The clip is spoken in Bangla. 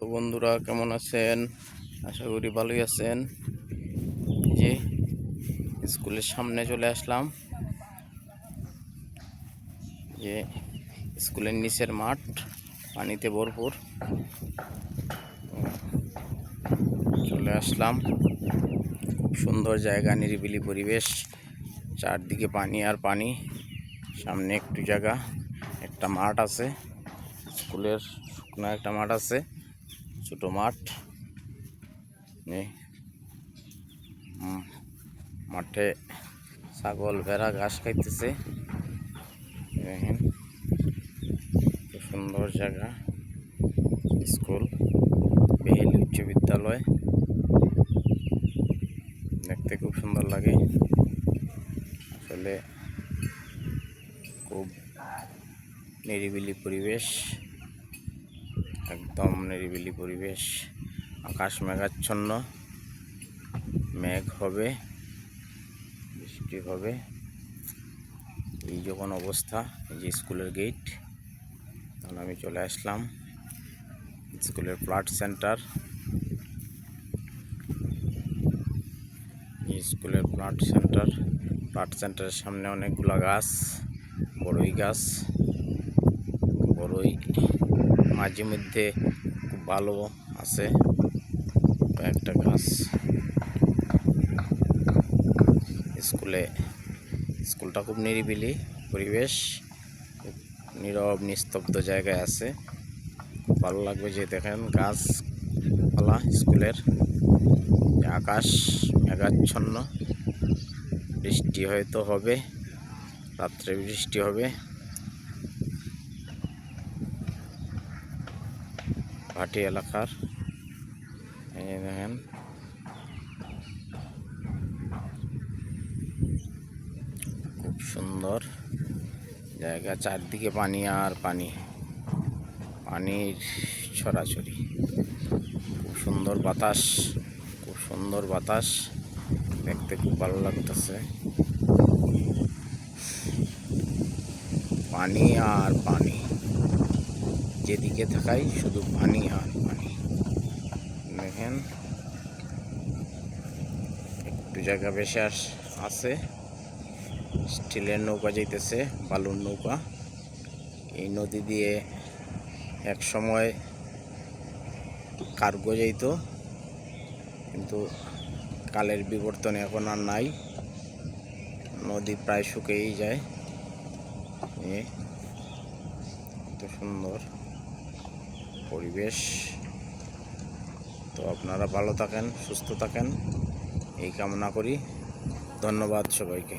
তো বন্ধুরা, কেমন আছেন? আশা করি ভালোই আছেন। যে স্কুলের সামনে চলে আসলাম। যে স্কুলের নিচের মাঠ, পানিতে ভরপুর। চলে আসলাম। খুব সুন্দর জায়গা, নিরিবিলি পরিবেশ। চারদিকে পানি আর পানি, সামনে একটু জায়গা, একটা মাঠ আছে। স্কুলের শুকনো একটা মাঠ আছে। ছোট মাঠ। মাঠে ছাগল, ভেড়া, ঘাস খাইতেছে। সুন্দর জায়গা। স্কুল বেহেলি উচ্চ বিদ্যালয়। দেখতে খুব সুন্দর লাগে। আসলে খুব নিরিবিলি পরিবেশ। একদম নিরিবিলি পরিবেশ, আকাশ মেঘাচ্ছন্ন, মেঘ হবে, বৃষ্টি হবে। এই যখন অবস্থা, এই যে স্কুলের গেট তখন আমি চলে আসলাম স্কুলের ফ্লাট সেন্টার এই স্কুলের ফ্লাট সেন্টার প্লাট সেন্টারের সামনে অনেকগুলা গাছ, বড়ই গাছ, বড়ই মাঝে মধ্যে খুব ভালো আছে কয়েকটা গাছ। স্কুলে, স্কুলটা খুব নিরিবিলি পরিবেশ নীরব, নিস্তব্ধ জায়গায় আছে। ভালো লাগবে যে দেখেন গাছপালা স্কুলের। আকাশ মেঘাচ্ছন্ন, বৃষ্টি হয়তো হবে, রাত্রে বৃষ্টি হবে। ভাটি এলাকার। এই দেখেন। খুব সুন্দর জায়গা, চারদিকে পানি আর পানি। পানির ছড়াছড়ি খুব সুন্দর বাতাস, খুব সুন্দর বাতাস। দেখতে খুব ভালো লাগতেছে। পানি আর পানি। যেদিকে থাকাই শুধু পানি আর পানি। দেখেন, একটু জায়গা বেশি আছে। স্টিলের নৌকা যাইতেছে, বালুর নৌকা। এই নদী দিয়ে এক সময় কার্গো যাইতো, কিন্তু কালের বিবর্তন এখন আর নাই। নদী প্রায় শুকিয়েই যায়। এ কত সুন্দর। পরিবেশ। তো আপনারা ভালো থাকেন সুস্থ থাকেন। এই কামনা করি। ধন্যবাদ সবাইকে।